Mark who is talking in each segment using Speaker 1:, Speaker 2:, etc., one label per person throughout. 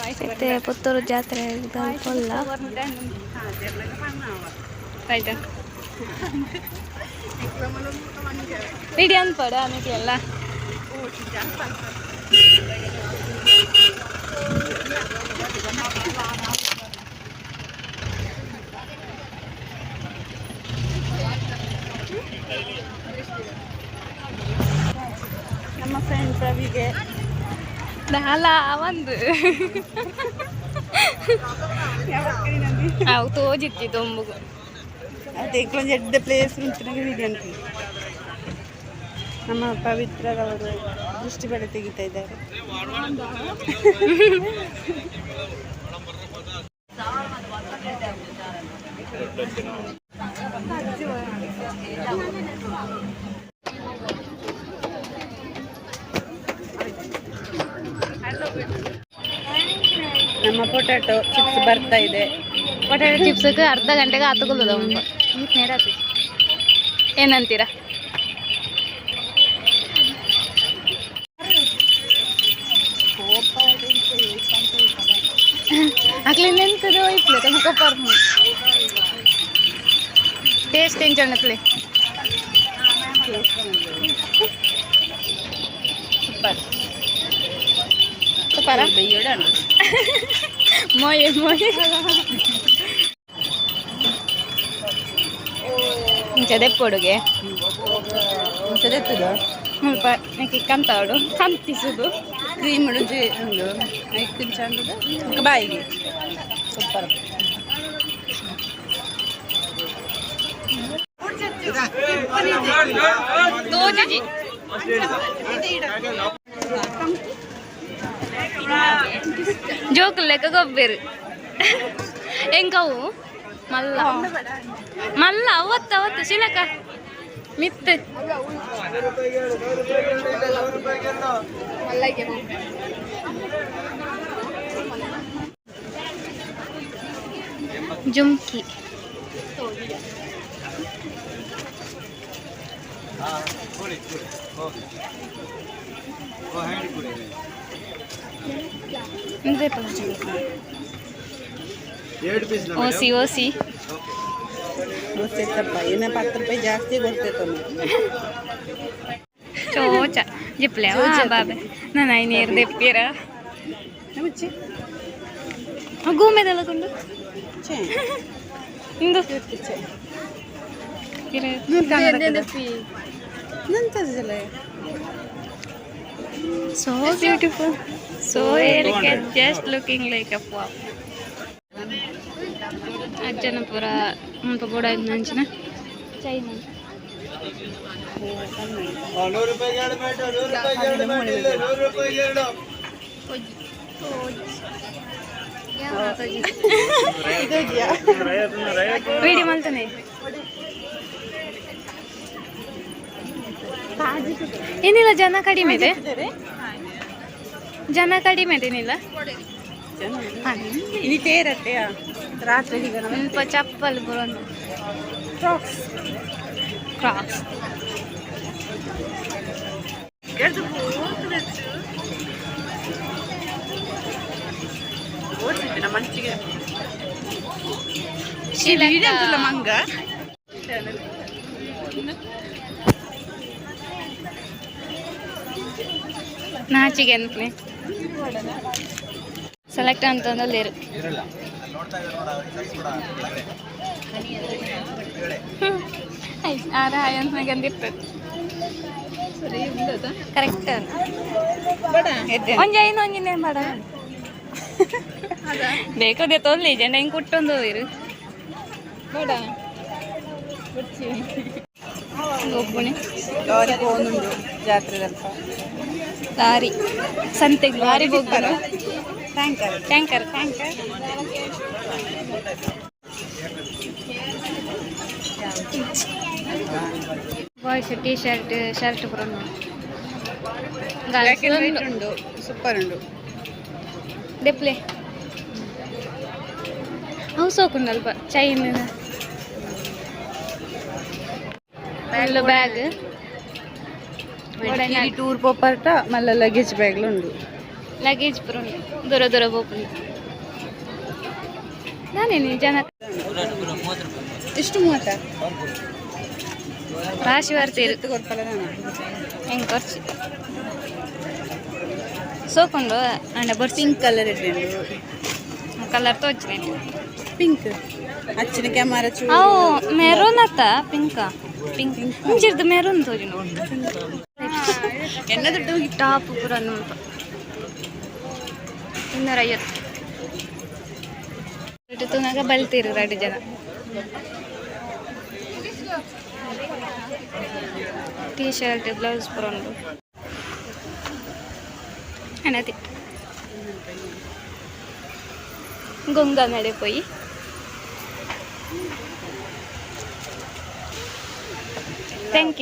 Speaker 1: ಮತ್ತೆ ಪುತ್ತೂರು ಜಾತ್ರೆ ಕೊಲ್ಲ ಆಯ್ತಾ? ಇಡಿ ಅನ್ಪಡ ಅನ್ನಕ್ಕೆ ಎಲ್ಲ. ನಾಲ ಒಂದು. ಅವು ತೋಜಿತ್ತಿ ತೊಂಬುಗು
Speaker 2: ಅದೇ ಇಕ್ಕೊಂದು ಎಡ್ಡ ಪ್ಲೇಸ್ ಉಂಟು ಅಂತ. ನಮ್ಮ ಪವಿತ್ರರವರು ದೃಷ್ಟಿ ಬೆಳೆ ತೆಗಿತಾ ಇದ್ದಾರೆ. ನಮ್ಮ ಪೊಟ್ಯಾಟೊ ಚಿಪ್ಸ್ ಬರ್ತಾ ಇದೆ.
Speaker 1: ಪೊಟ್ಯಾಟೊ ಚಿಪ್ಸ್ಗೆ ಅರ್ಧ ಗಂಟೆಗೆ ಹತ್ತುಕೊಳ್ಳೋದು ಅವಂಗ ನೇರಾತಿ ಏನಂತೀರ? ಅಕ್ಲಿಂದ ಎಂತದು ಇಟ್ಲೆ ತಮ್ಮ ಪರ್ಮು. ಟೇಸ್ಟ್ ಹೆಂಗ್ ಚೆನ್ನತ್ಲೆ
Speaker 2: ಸೂಪರ್
Speaker 1: ಸೂಪರ
Speaker 2: ಬೆಯ್ಯೋಡಾണ്
Speaker 1: ಮೊಯೆ ಮೊಯೆ ಇಂಚದೆ ಪೊಡುಗೆ
Speaker 2: ಎಂತದೆತ್ತದ
Speaker 1: ಸ್ವಲ್ಪ ನೆಕ್ಕಿ ಕಂತಾವಡು ಕಂತಿಸುದು
Speaker 2: ಕ್ರೀಮ್ ಉಳಿದು ಒಂದು ಐದು ಚಂದದ ಬಾಯಿಗೆ ಸೂಪರ್
Speaker 1: ತೋಜಿಜಿ ಜೋಕ್ ಲೆಕ್ಕ ಗೊಬ್ಬರು ಹೆಂಗವು ಮಲ್ಲ. ಮಲ್ಲ, ಅವತ್ತು ಅವತ್ತು. ಶಿಲಕ ಮಿತ್ ಜುಮ್ಕಿ. ಇಂದ್ರೆ ಪಲಾಜಿ
Speaker 3: ಎರಡು ಪೀಸ್
Speaker 1: ಓಸಿ ಓಸಿ
Speaker 2: ಗೊತ್ತೈತಪ್ಪ ಏನಪ್ಪ ಹತ್ತು ರೂಪಾಯಿ ಜಾಸ್ತಿ ಗೊತ್ತೈತ
Speaker 1: ಚೋಚ ಜಿಪ್ಲೆವಾ ಬಾಬೆ ನಾನು ಐನೀರು ದೆಪ್ಪಿರ
Speaker 2: ಮುಚ್ಚಿ
Speaker 1: ಗೂಮೆದೆಲ್ಲ
Speaker 2: ಛೇ
Speaker 1: ಇಂದು
Speaker 2: ಛೇ
Speaker 1: so beautiful so elegant just looking like a
Speaker 3: pop Ajjanapura ముంపు కూడా ఇందంచిన చైనా.
Speaker 1: వీడి మళ్తున్నాయి ಏನಿಲ್ಲ ಜನ ಕಡಿಮೆ ಇದೆ. ಜನ ಕಡಿಮೆ ಇದೆ ಏನಿಲ್ಲ.
Speaker 2: ತೇರಟ್ಟೆಯ ರಾತ್ರಿ
Speaker 1: ಸ್ವಲ್ಪ ಚಪ್ಪಲ್
Speaker 2: ಫ್ರಾಕ್ಸ್
Speaker 1: ಕ್ರಾಕ್ಸ್ ಮಂಚಿಗೆ
Speaker 2: ಮಂಗ?
Speaker 1: ನಾಚಿಗೆ ಅಂತಲೇ ಸೆಲೆಕ್ಟ್ ಅಂತಂದಲ್ಲಿ ಇರು. ಆರ ಹಾಯ್ ಅಂತ ಗಂದಿರ್ತದೆ ಕರೆಕ್ಟ್ ಒಂಜಿ ಒಂಜಿನೇ ಬೇಡ. ಬೇಕಾದೆ ತೊಲ್ಲಿ ಜನ ಹಿಂಗೆ ಕುಟ್ಟೊಂದು ಇರು. ಬೇಡ.
Speaker 2: ಜಾತ್ರೆದಲ್ಪ
Speaker 1: ಲಾರಿ ಸಂತೆಗೆ ಲಾರಿ ಹೋಗ್ತಾರ
Speaker 2: tanker
Speaker 1: tanker tanker boys T shirt shirt ಬರೋಣ
Speaker 2: ಬ್ಲ್ಯಾಕ್ ಆ್ಯಂಡ್ ವೈಟ್ ಉಂಡು ಸೂಪರ್ ಉಂಡು
Speaker 1: ದೆಪ್ಲೆ ಅವು ಸೋಕುಂಡಲ್ಪ ಚೈನ್ ಎಲ್ಲ ಬ್ಯಾಗ್
Speaker 2: ಟೂರ್ ಪೋಪರ್ಟ ಮಲ್ಲ ಲಗೇಜ್ ಬ್ಯಾಗ್ಲು ಉಂಡು
Speaker 1: ಲಗೇಜ್ ಪುರ ಉಂಡು ದೂರ ದೂರ ಬೋಪುಂಡು ನಾನೇನು ಜನ
Speaker 2: ಎಷ್ಟು ಮೂವತ್ತ
Speaker 1: ರಾಶಿ ಬರ್ತೀರು
Speaker 2: ಕೊಡ್ಪಲ್ಲ ನಾನು
Speaker 1: ಹೆಂಗೆ ಖರ್ಚು ಸೋಕೊಂಡು ಅಂಡ ಬರ್ಸಿ
Speaker 2: ಪಿಂಕ್ ಕಲರ್ ಇಡ್ಡು
Speaker 1: ಕಲರ್ ತೋಚಿನ
Speaker 2: ಪಿಂಕ್ ಹಚ್ಚಿನ ಕ್ಯಾಮರಾ ಚೂ
Speaker 1: ಅವು ಮೆರೂನ್ ಅತ್ತ ಪಿಂಕ ಪಿಂಕ್ ಮುಂಚಿರ್ದು ಮೆರೂನ್ ತೋಜುನು
Speaker 2: ಎನ್ನ ದುಡ್ಡು
Speaker 1: ಟಾಪ್ ಪುರ ನೋಡ್ಪ ಇನ್ನೂರ ಐವತ್ತು ಇಟ್ಟು ತುನಾಗ ಬಲ್ತೀರು ಎರಡು ಜನ ಟೀ ಶರ್ಟ್ ಬ್ಲೌಸ್ ಪುರ ಉಂಡು ಅನತಿ ಗಂಗಾ ನಡೆ ಪೋಯಿ ಥ್ಯಾಂಕ್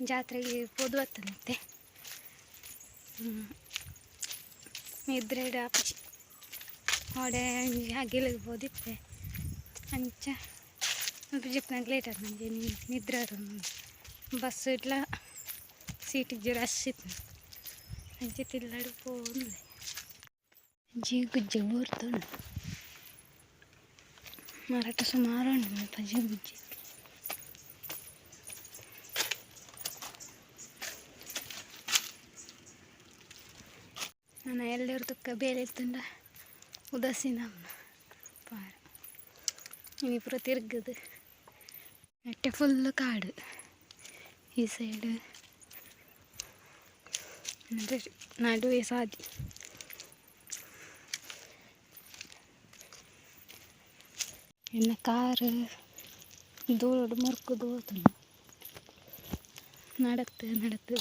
Speaker 1: ಜಾತ್ರೆಗೆ ಹೋದ್ ಬರ್ತಂತೆ ನಿದ್ರೆ ಆಪಚಿ ಅವಡೆ ಹಾಗೆಲ್ಲ ಹೋದಿತ್ತೆ ಅಂಚ. ಜಿಪ್ನಾಗ ಲೇಟ್ ಆದ ನನಗೆ ನಿದ್ರೆ ಬಸ್ ಇಟ್ಲ ಸೀಟಿಗೆ ರಶ್ ಇತ್ತು ಅಂಚೆ ತಿಲ್ಲಾಡು ಹೋಗ್ಲಿ ಜಿ ಗುಜ್ಜಿ ಊರ್ತುಂಡು ಮಾರಾಟ ಸುಮಾರು ಉಂಟು ಪಜಿ ಗುಜ್ಜಿ. ನಾನು ಎಲ್ಲರ ತುಕ್ಕ ಬೇಲೆ ಇತ್ತಂಡ ಉದಾಸೀನ ಪಾರ ಇನಿಪುರ ತಿರ್ಗದು ನೆಟ್ಟೆ ಫುಲ್ಲು ಕಾಡು ಈ ಸೈಡ್ ಅಂದರೆ ನಡುವೆ ಸಾದಿ ಇನ್ನು ಕಾರು ಧೂಳು ಮುರ್ಕುದು ಹೋತುಂಡು ನಡತ್ತೆ ನಡತ್ತೆ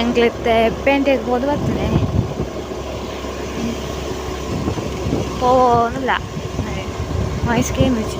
Speaker 1: ನಂಗ್ಲಿತ್ತೆ ಪೇಂಟಿಗೆ ಹೋದ್ ಬರ್ತದೆ പോകുന്നില്ല വോയിസ് ഗെയിം വെച്ചു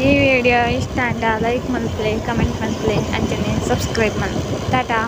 Speaker 1: ಈ ವಿಡಿಯೋ ಇಷ್ಟ ಅಂತ ಲೈಕ್ ಮಾಡ್ಕೊಳ್ಳಿ ಕಮೆಂಟ್ ಮಾಡ್ಕೊಳ್ಳಿ ಅಂತಾನೆ ಸಬ್ಸ್ಕ್ರೈಬ್ ಮಾಡಿ ಟಾಟಾ